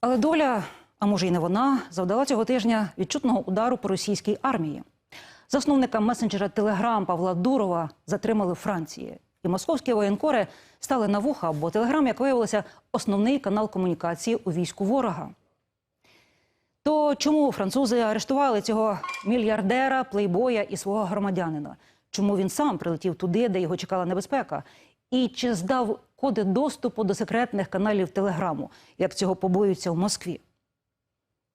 Але доля, а може й не вона, завдала цього тижня відчутного удару по російській армії. Засновника месенджера Телеграм Павла Дурова затримали Франції. І московські воєнкори стали на вуха, бо Телеграм, як виявилося, основний канал комунікації у війську ворога. То чому французи арештували цього мільярдера, плейбоя і свого громадянина? Чому він сам прилетів туди, де його чекала небезпека? І чи здав коди доступу до секретних каналів Телеграму, як цього побоюються в Москві?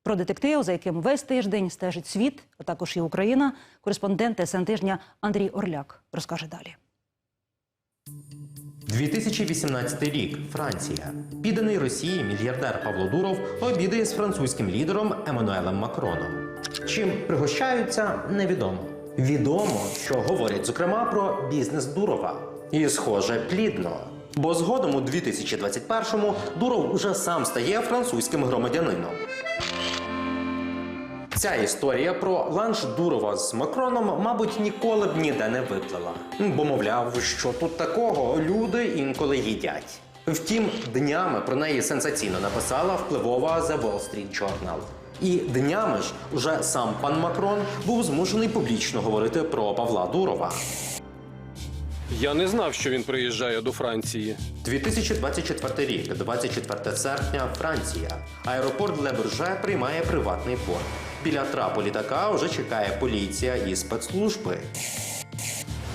Про детектив, за яким весь тиждень стежить світ, а також і Україна, кореспондент СН тижня Андрій Орляк розкаже далі. 2018 рік. Франція. Підданий Росії мільярдер Павло Дуров обідає з французьким лідером Еммануелем Макроном. Чим пригощаються, невідомо. Відомо, що говорять зокрема про бізнес Дурова. І, схоже, плідно. Бо згодом у 2021-му Дуров уже сам стає французьким громадянином. Ця історія про ланч Дурова з Макроном, мабуть, ніколи б ніде не виплила. Бо, мовляв, що тут такого люди інколи їдять. Втім, днями про неї сенсаційно написала впливова The Wall Street Journal. І днями ж уже сам пан Макрон був змушений публічно говорити про Павла Дурова. Я не знав, що він приїжджає до Франції. 2024 рік, 24 серпня, Франція. Аеропорт Ле приймає приватний порт. Біля трапу літака вже чекає поліція і спецслужби.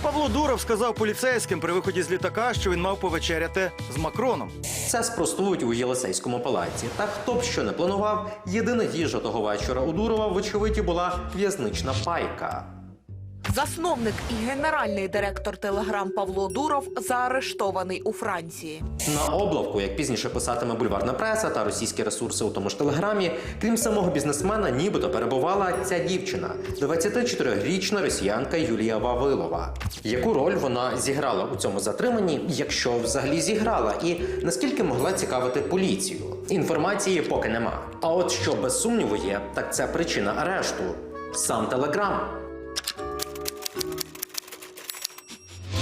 Павло Дуров сказав поліцейським при виході з літака, що він мав повечеряти з Макроном. Це спростують у Єлисейському палаці. Та хто б що не планував, єдина їжа того вечора у Дурова, вочевидь, була в'язнична пайка. Засновник і генеральний директор Телеграм Павло Дуров заарештований у Франції. На облавку, як пізніше писатиме бульварна преса та російські ресурси у тому ж телеграмі, крім самого бізнесмена, нібито перебувала ця дівчина, 24-річна росіянка Юлія Вавилова. Яку роль вона зіграла у цьому затриманні, якщо взагалі зіграла, і наскільки могла цікавити поліцію? Інформації поки нема. А от що без сумніву є, так це причина арешту сам телеграм.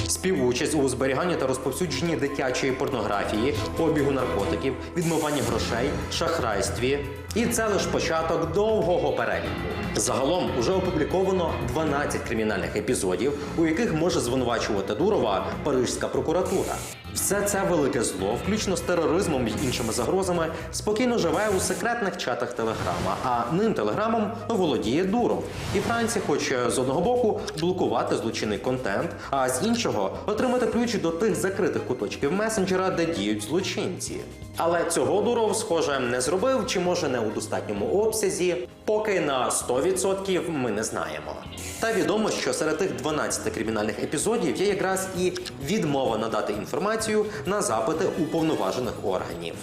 Співучасть у зберіганні та розповсюдженні дитячої порнографії, обігу наркотиків, відмиванні грошей, шахрайстві. І це лише початок довгого переліку. Загалом уже опубліковано 12 кримінальних епізодів, у яких може звинувачувати Дурова Парижська прокуратура. Все це велике зло, включно з тероризмом і іншими загрозами, спокійно живе у секретних чатах Телеграма. А ним телеграмом володіє Дуров. І Франція хоче з одного боку блокувати злочинний контент, а з іншого отримати ключі до тих закритих куточків месенджера, де діють злочинці. Але цього Дуров, схоже, не зробив, чи може не у достатньому обсязі. Поки на 100% ми не знаємо. Та відомо, що серед тих 12 кримінальних епізодів є якраз і відмова надати інформацію на запити уповноважених органів.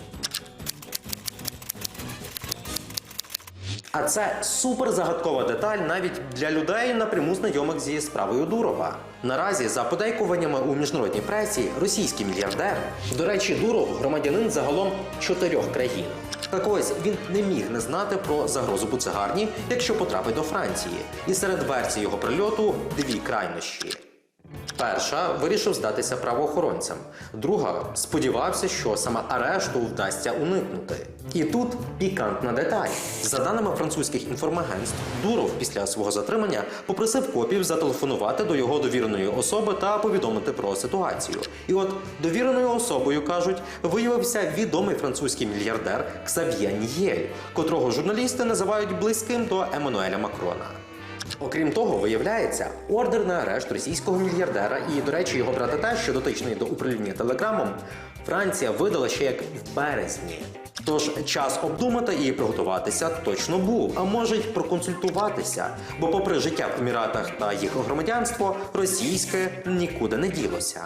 А це суперзагадкова деталь навіть для людей напряму знайомих зі справою Дурова. Наразі, за подейкуваннями у міжнародній пресі, російський мільярдер, до речі, Дуров громадянин загалом чотирьох країн. Так ось він не міг не знати про загрозу буцегарні, якщо потрапить до Франції. І серед версій його прильоту дві крайнощі. Перша вирішив здатися правоохоронцям. Друга сподівався, що саме арешту вдасться уникнути. І тут пікантна деталь. За даними французьких інформагентств, Дуров після свого затримання попросив копів зателефонувати до його довіреної особи та повідомити про ситуацію. І от довіреною особою кажуть, виявився відомий французький мільярдер Ксав'є Нієль, котрого журналісти називають близьким до Еммануеля Макрона. Окрім того, виявляється, ордер на арешт російського мільярдера і, до речі, його брата теж, що дотичний до управління телеграмом, Франція видала ще як в березні. Тож час обдумати і приготуватися точно був, а може й проконсультуватися. Бо, попри життя в Еміратах та їх громадянство, російське нікуди не ділося.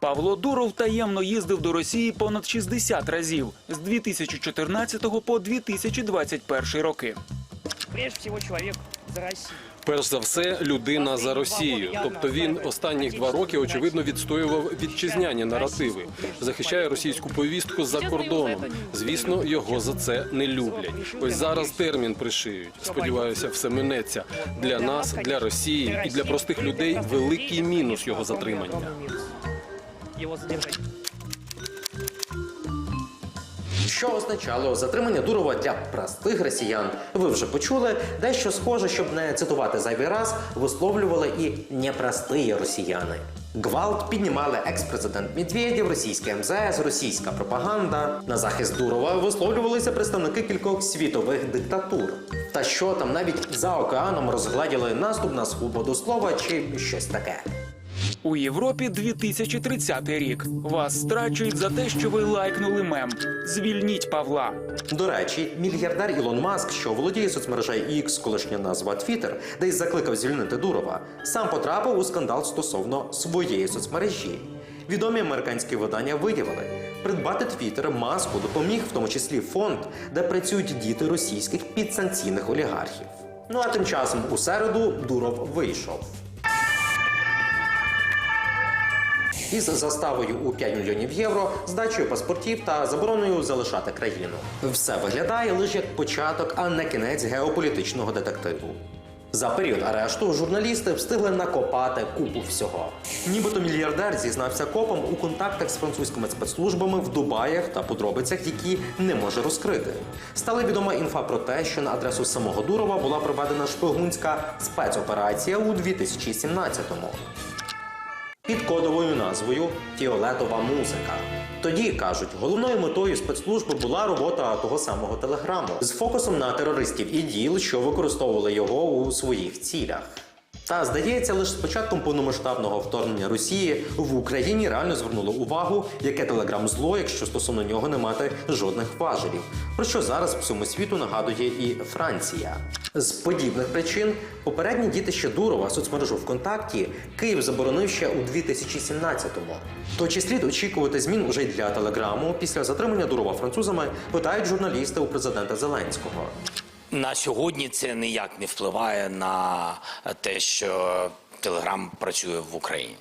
Павло Дуров таємно їздив до Росії понад 60 разів з 2014 по 2021 роки. прежде всего человек за Россию. Перш за все, людина за Росію. Тобто він останніх два роки очевидно відстоював вітчизняні наративи, захищає російську повістку за кордоном. Звісно, його за це не люблять. Ось зараз термін пришиють. Сподіваюся, все минеться для нас, для Росії і для простих людей. Великий мінус його затримання. Его задержать. Що означало затримання Дурова для простих росіян? Ви вже почули дещо схоже, щоб не цитувати зайвий раз, висловлювали і непрості росіяни. Гвалт піднімали екс-президент Медведєв, російське МЗС, російська пропаганда. На захист Дурова висловлювалися представники кількох світових диктатур. Та що там навіть за океаном розгладіли наступ на свободу слова чи щось таке. У Європі 2030 рік. Вас страчують за те, що ви лайкнули мем. Звільніть Павла. До речі, мільярдер Ілон Маск, що володіє соцмережею X, колишня назва Twitter, де й закликав звільнити Дурова, сам потрапив у скандал стосовно своєї соцмережі. Відомі американські видання виявили, придбати Twitter маску допоміг в тому числі фонд, де працюють діти російських підсанкційних олігархів. Ну а тим часом у середу Дуров вийшов. Із заставою у 5 мільйонів євро, здачею паспортів та забороною залишати країну. Все виглядає лише як початок, а не кінець геополітичного детективу. За період арешту журналісти встигли накопати купу всього. Нібито мільярдер зізнався копам у контактах з французькими спецслужбами в Дубаях та подробицях, які не може розкрити. Стала відома інфа про те, що на адресу самого Дурова була проведена шпигунська спецоперація у 2017-му під кодовою назвою Фіолетова музика. Тоді кажуть, головною метою спецслужби була робота того самого телеграму з фокусом на терористів і діл, що використовували його у своїх цілях. Та здається, лише з початком повномасштабного вторгнення Росії в Україні реально звернуло увагу, яке телеграм зло, якщо стосовно нього не мати жодних важелів. Про що зараз всьому світу нагадує і Франція. З подібних причин попередні дітище Дурова соцмережу ВКонтакті Київ заборонив ще у 2017-му. То чи слід очікувати змін уже й для телеграму після затримання Дурова французами, питають журналісти у президента Зеленського. На сьогодні це ніяк не впливає на те, що Телеграм працює в Україні.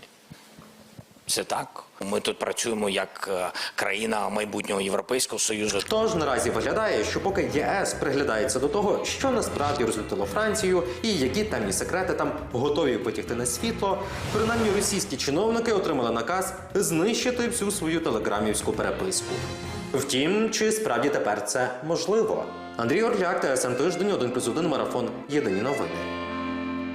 Це так. Ми тут працюємо як е, країна майбутнього Європейського Союзу. Тож наразі виглядає, що поки ЄС приглядається до того, що насправді розлютило Францію, і які темні секрети там готові потягти на світло, принаймні російські чиновники отримали наказ знищити всю свою телеграмівську переписку. Втім, чи справді тепер це можливо? Андрій Орляк, ТСН Тиждень, 1+,1 марафон. Єдині новини.